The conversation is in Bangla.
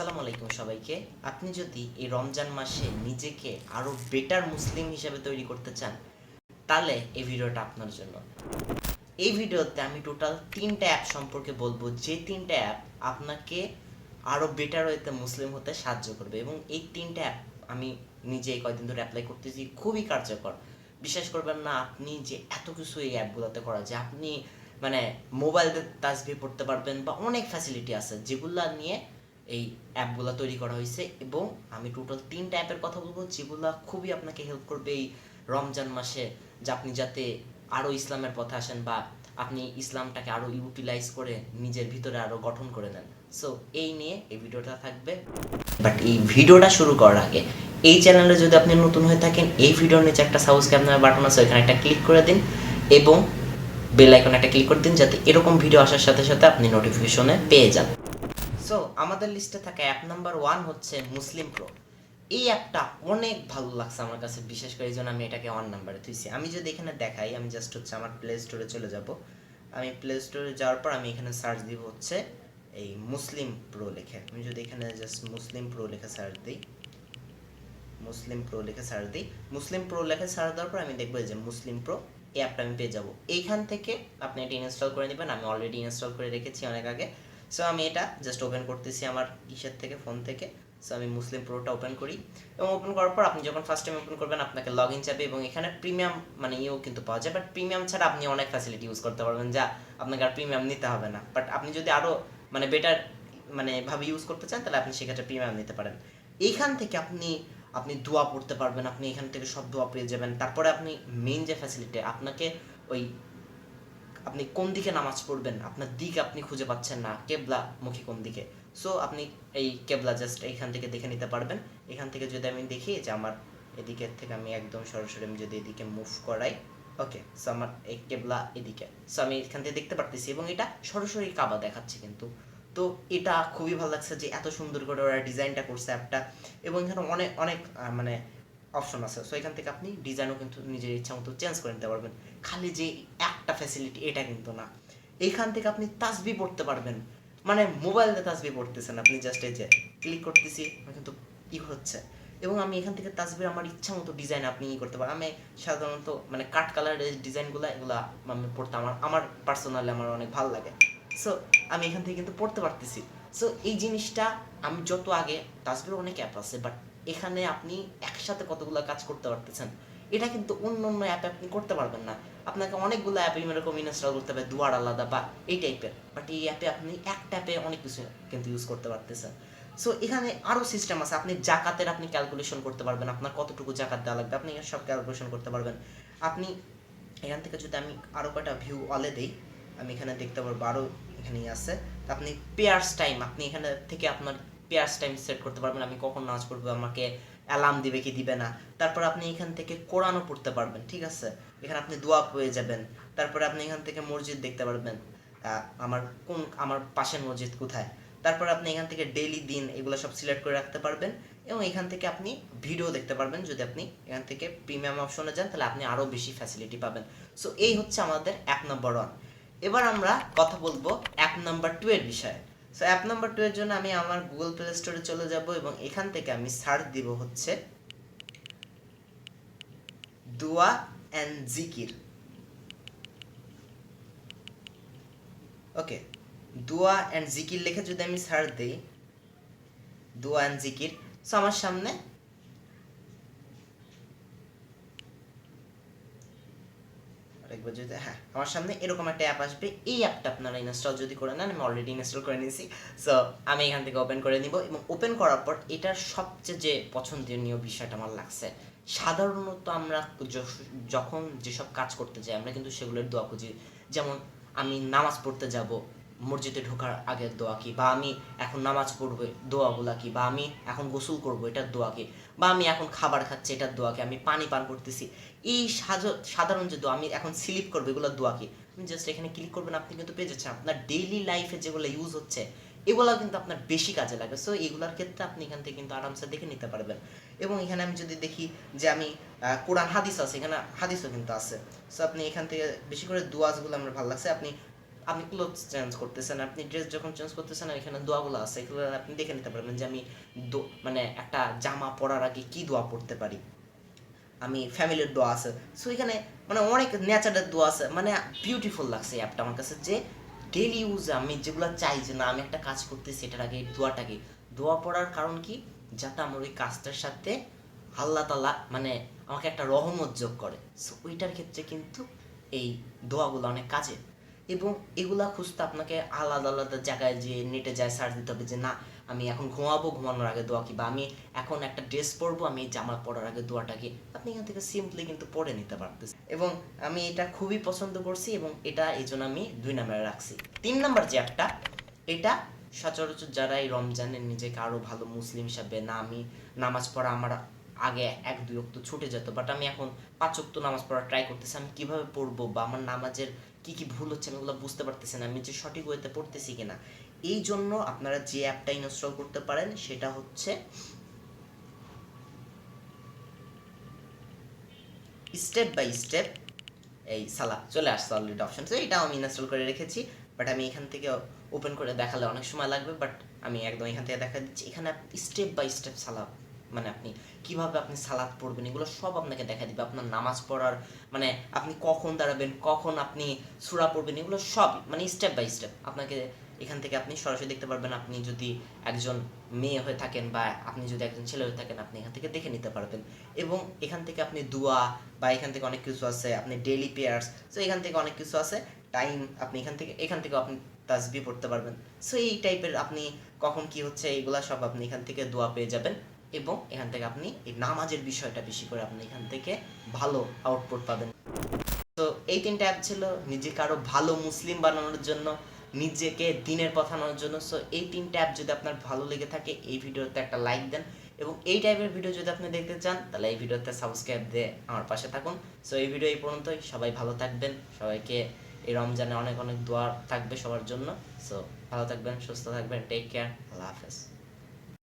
আসসালামু আলাইকুম সবাইকে। আপনি যদি এই রমজান মাসে নিজেকে আরও বেটার মুসলিম হিসেবে তৈরি করতে চান, তাহলে এই ভিডিওটা আপনার জন্য। এই ভিডিওতে আমি টোটাল তিনটা অ্যাপ সম্পর্কে বলব, যে তিনটা অ্যাপ আপনাকে আরও বেটার ওয়েতে মুসলিম হতে সাহায্য করবে এবং এই তিনটা অ্যাপ আমি নিজে কয়েকদিন ধরে অ্যাপ্লাই করতেছি, খুবই কার্যকর। বিশ্বাস করবেন না, আপনি যে এত কিছু এই অ্যাপগুলোতে করা যায় আপনি মানে মোবাইল তাসবি পড়তে পারবেন বা অনেক ফ্যাসিলিটি আছে যেগুলা নিয়ে এই অ্যাপগুলো তৈরি করা হয়েছে এবং আমি টোটাল তিনটা অ্যাপের কথা বলব যেগুলো খুবই আপনাকে হেল্প করবে এই রমজান মাসে যে আপনি যাতে আরও ইসলামের পথে আসেন বা আপনি ইসলামটাকে আরও ইউটিলাইজ করে নিজের ভিতরে আরও গঠন করে নেন। সো এই নিয়ে এই ভিডিওটা থাকবে। বাট এই ভিডিওটা শুরু করার আগে, এই চ্যানেলে যদি আপনি নতুন হয়ে থাকেন, এই ভিডিওর নিচে একটা সাবস্ক্রাইব নামে বাটন আছে, ওইখানে একটা ক্লিক করে দিন এবং বেল আইকনে একটা ক্লিক করে দিন, যাতে এরকম ভিডিও আসার সাথে সাথে আপনি নোটিফিকেশনে পেয়ে যান। সো আমাদের লিস্টে থাকা অ্যাপ নাম্বার ওয়ান হচ্ছে মুসলিম প্রো এই অ্যাপটা অনেক ভালো লাগছে আমার কাছে, বিশেষ করে এই জন্য আমি এটাকে ওয়ান নাম্বারে থুইছি। আমি যদি এখানে দেখাই, আমি জাস্ট হচ্ছে আমার প্লে স্টোরে চলে যাব। আমি প্লে স্টোরে যাওয়ার পর আমি এখানে সার্চ দিব হচ্ছে এই মুসলিম প্রো লিখে। আমি যদি এখানে জাস্ট মুসলিম প্রো লিখে সার্চ দিই মুসলিম প্রো লিখে সার্চ দিই মুসলিম প্রো লিখে সার্চ দেওয়ার পর আমি দেখব যে মুসলিম প্রো এই অ্যাপটা আমি পেয়ে যাব। এইখান থেকে আপনি এটা ইনস্টল করে নেবেন। আমি অলরেডি ইনস্টল করে রেখেছি অনেক আগে। সো আমি এটা জাস্ট ওপেন করতেছি আমার ইসের থেকে, ফোন থেকে। সো আমি মুসলিম প্রোটা ওপেন করি। এবং ওপেন করার পর আপনি যখন ফার্স্ট টাইম ওপেন করবেন, আপনাকে লগ ইন চাবে এবং এখানে প্রিমিয়াম মানে ইয়েও কিন্তু পাওয়া যায়। বাট প্রিমিয়াম ছাড়া আপনি অনেক ফ্যাসিলিটি ইউজ করতে পারবেন যা আপনাকে আর প্রিমিয়াম নিতে হবে না। বাট আপনি যদি আরও মানে বেটার মানে ভাবে ইউজ করতে চান, তাহলে আপনি সেক্ষেত্রে প্রিমিয়াম নিতে পারেন। এইখান থেকে আপনি আপনি দোয়া পড়তে পারবেন। আপনি এখান থেকে সব দোয়া পেয়ে যাবেন। তারপরে আপনি মেইন যে ফ্যাসিলিটি আপনাকে ওই আপনি কোন দিকে নামাজ পড়বেন? আপনার দিক আপনি খুঁজে পাচ্ছেন না। কেবলা মুখী কোন দিকে? সো আপনি এই কেবলা জাস্ট এইখান থেকে দেখে নিতে পারবেন। এখান থেকে যদি আমি দেখি যে আমার এদিকের থেকে আমি একদম সরাসরি আমি যদি এদিকে মুভ করাই ওকে সো আমার এই কেবলা এদিকে। সো আমি এখান থেকে দেখতে পারতেছি এবং এটা সরাসরি কাবা দেখাচ্ছে কিন্তু। তো এটা খুবই ভালো লাগছে যে এত সুন্দর করে ওরা ডিজাইনটা করছে অ্যাপটা এবং এখানে অনেক অনেক মানে অপশন আছে। সো এখান থেকে আপনি ডিজাইনও কিন্তু নিজের ইচ্ছা মতো চেঞ্জ করে নিতে পারবেন। খালি যে একটা ফ্যাসিলিটি এটা কিন্তু না। এইখান থেকে আপনি তাসবি পড়তে পারবেন। মানে মোবাইল তাসবি পড়তেছেন আপনি জাস্ট এই যে ক্লিক করতেছি কিন্তু ই হচ্ছে। এবং আমি এখান থেকে তাসবির আমার ইচ্ছা মতো ডিজাইন আপনি ই করতে পারেন। আমি সাধারণত মানে কাট কালারের ডিজাইনগুলো এগুলো আমি পড়তে আমার আমার পার্সোনালি আমার অনেক ভালো লাগে। সো আমি এখান থেকে কিন্তু পড়তে পারতেছি। সো এই জিনিসটা আমি যত আগে, তাসবির অনেক অ্যাপ আছে বাট এখানে আপনি একসাথে কতগুলো কাজ করতে পারতেছেন? এটা কিন্তু অন্য অন্য অ্যাপে আপনি করতে পারবেন না। আপনাকে অনেকগুলো অ্যাপ এরকম ইনস্টল করতে হবে, দুয়ার আলাদা বা এই টাইপের বাট এই অ্যাপে আপনি একটা অ্যাপে অনেক কিছু কিন্তু ইউজ করতে পারতেছেন। সো এখানে আরও সিস্টেম আছে। আপনি জাকাতের আপনি ক্যালকুলেশন করতে পারবেন। আপনার কতটুকু জাকাত দেওয়া লাগবে, আপনি সব ক্যালকুলেশন করতে পারবেন। আপনি এখান থেকে যদি আমি আরও কয়টা ভিউ অলে দিই, আমি এখানে দেখতে পারব আরও এখানেই আছে। আপনি পেয়ার্স টাইম আপনি এখানে থেকে আপনার পেয়ার্স টাইম সেট করতে পারবেন, আমি কখন নাচ করব, আমাকে অ্যালার্ম দিবে কি দিবে না। তারপর আপনি এখান থেকে কোরআনও পড়তে পারবেন, ঠিক আছে? এখানে আপনি দোয়া পেয়ে যাবেন। তারপরে আপনি এখান থেকে মসজিদ দেখতে পারবেন আমার কোন, আমার পাশের মসজিদ কোথায়? তারপর আপনি এখান থেকে ডেইলি দিন এগুলো সব সিলেক্ট করে রাখতে পারবেন এবং এখান থেকে আপনি ভিডিও দেখতে পারবেন। যদি আপনি এখান থেকে প্রিমিয়াম অপশনে যান, তাহলে আপনি আরও বেশি ফ্যাসিলিটি পাবেন। সো এই হচ্ছে আমাদের এক নম্বর ওয়ান এবার আমরা কথা বলব এক নাম্বার টু এর বিষয়ে। সো অ্যাপ নাম্বার টু এর জন্য আমি আমার গুগল প্লে স্টোরে চলে যাব এবং এখান থেকে আমি সার্চ দিব হচ্ছে দোয়া অ্যান্ড জিকির। ওকে, দোয়া অ্যান্ড জিকির লিখে যদি আমি সার্চ দিই, দোয়া অ্যান্ড জিকির সো আমার সামনে আরেকবার যদি হ্যাঁ আমার সামনে এরকম একটা অ্যাপ আসবে। এই অ্যাপটা আপনারা ইনস্টল যদি করে নেন, আমি অলরেডি ইনস্টল করে নিয়েছি। সো আমি এখান থেকে ওপেন করে নিব এবং ওপেন করার পর এটার সবচেয়ে যে পছন্দনীয় বিষয়টা আমার লাগছে। সাধারণত আমরা যখন যেসব কাজ করতে যাই, আমরা কিন্তু সেগুলোর দোয়া খুঁজি। যেমন, আমি নামাজ পড়তে যাব মসজিদে ঢোকার আগের দোয়া কি? বা আমি এখন নামাজ পড়ব দোয়াগুলা কি? বা আমি এখন গোসল করব এটার দোয়া কি? বা আমি এখন খাবার খাচ্ছি এটার দোয়া কি? আমি পানি পান করতেছি। এই সাধারণ যে দোয়া, আমি এখন স্লিপ করব এগুলোর দোয়া কি? জাস্ট এখানে ক্লিক করবেন, আপনি কিন্তু পেয়ে যাচ্ছেন। আপনার ডেইলি লাইফে যেগুলো ইউজ হচ্ছে এগুলো কিন্তু আপনার বেশি কাজে লাগে। সো এগুলোর ক্ষেত্রে আপনি এখান থেকে কিন্তু আরামসে দেখে নিতে পারবেন। এবং এখানে আমি যদি দেখি যে আমি কোরআন হাদিস আছে, এখানে হাদিসও কিন্তু আছে। সো আপনি এখান থেকে বেশি করে দোয়াজগুলো আমার ভালো লাগছে। আপনি আপনি ক্লোথস চেঞ্জ করতেছেন, আপনি ড্রেস যখন চেঞ্জ করতেছেন, এখানে দোয়াগুলো আছে, এগুলো আপনি দেখে নিতে পারবেন যে আমি মানে একটা জামা পরার আগে কি দোয়া পড়তে পারি। আমি ফ্যামিলির দোয়া আছে। সো এখানে মানে অনেক ন্যাচারাল দোয়া আছে। মানে বিউটিফুল লাগছে এই অ্যাপটা আমার কাছে যে ডেলি ইউজ আমি যেগুলো চাই যে না, আমি একটা কাজ করতেছি, এটার আগে দোয়াটাকে। দোয়া পড়ার কারণ কি? যাতে আমার ওই কাজটার সাথে আল্লাহ তালা মানে আমাকে একটা রহমত যোগ করে। সো ওইটার ক্ষেত্রে কিন্তু এই দোয়াগুলো অনেক কাজে। এবং এগুলা খুঁজতে আপনাকে আলাদা আলাদা জায়গায় যে নেটে যায় সার্চ দিতে হবে যে, না, আমি এখন ঘুমাবো, ঘুমানোর আগে দোয়া কি বা আমি এখন একটা ড্রেস পরবো, আমি জামা পরার আগে দোয়াটাকে। আপনি এখান থেকে সিম্পলি কিন্তু পরে নিতে পারতেছেন। এবং আমি এটা খুবই পছন্দ করছি এবং এটা এই জন্য আমি দুই নম্বরে রাখছি। তিন নম্বর যে অ্যাপটা, এটা সচরাচর যারা এই রমজানে নিজেকে আরও ভালো মুসলিম হিসাবে না আমি নামাজ পড়া আমার আগে এক, দুই অক্ত ছুটে যেত বাট আমি এখন পাঁচ অক্ত নামাজ পড়া ট্রাই করতেছি, আমি কীভাবে পড়ব বা আমার নামাজের কি কি ভুল হচ্ছে আমি ওগুলো বুঝতে পারতেছি না, আমি যে সঠিক ওয়েতে পড়তেছি কিনা। এই জন্য আপনারা যে অ্যাপটা ইনস্টল করতে পারেন, সেটা হচ্ছে স্টেপ বাই স্টেপ এই সালা চলে আসছে অলরেডি অপশন এটাও আমি ইনস্টল করে রেখেছি বাট আমি এখান থেকে ওপেন করে দেখালে অনেক সময় লাগবে বাট আমি একদম এখান থেকে দেখা দিচ্ছি, এখানে স্টেপ বাই স্টেপ সালা মানে আপনি কীভাবে আপনি সালাদ পড়বেন, এগুলো সব আপনাকে দেখা দিবে। আপনার নামাজ পড়ার মানে আপনি কখন দাঁড়াবেন, কখন আপনি সুরা পড়বেন, এগুলো সব মানে স্টেপ বাই স্টেপ আপনাকে এখান থেকে আপনি সরাসরি দেখতে পারবেন, আপনি যদি একজন মেয়ে হয়ে থাকেন বা আপনি যদি একজন ছেলে হয়ে থাকেন, আপনি এখান থেকে দেখে নিতে পারবেন। এবং এখান থেকে আপনি দোয়া বা এখান থেকে অনেক কিছু আছে, আপনি ডেইলি পেয়ার্স তো এখান থেকে অনেক কিছু আছে টাইম আপনি এখান থেকে এখান থেকে আপনি তাসবি পড়তে পারবেন। সো এই টাইপের আপনি কখন কি হচ্ছে এইগুলা সব আপনি এখান থেকে দোয়া পেয়ে যাবেন। এবং এখান থেকে আপনি এই নামাজের বিষয়টা বেশি করে আপনি এখান থেকে ভালো আউটপুট পাবেন। তো এই তিনটা অ্যাপ ছিল, নিজেকে আরও ভালো মুসলিম বানানোর জন্য, নিজেকে দিনের পথ আনার জন্য। সো এই তিনটা অ্যাপ যদি আপনার ভালো লেগে থাকে, এই ভিডিওতে একটা লাইক দেন এবং এই টাইপের ভিডিও যদি আপনি দেখতে চান, তাহলে এই ভিডিওতে সাবস্ক্রাইব দিয়ে আমার পাশে থাকুন। সো এই ভিডিও এই পর্যন্তই। সবাই ভালো থাকবেন। সবাইকে এই রমজানে অনেক অনেক দোয়া থাকবে সবার জন্য। সো ভালো থাকবেন, সুস্থ থাকবেন। টেক কেয়ার আল্লাহ হাফেজ।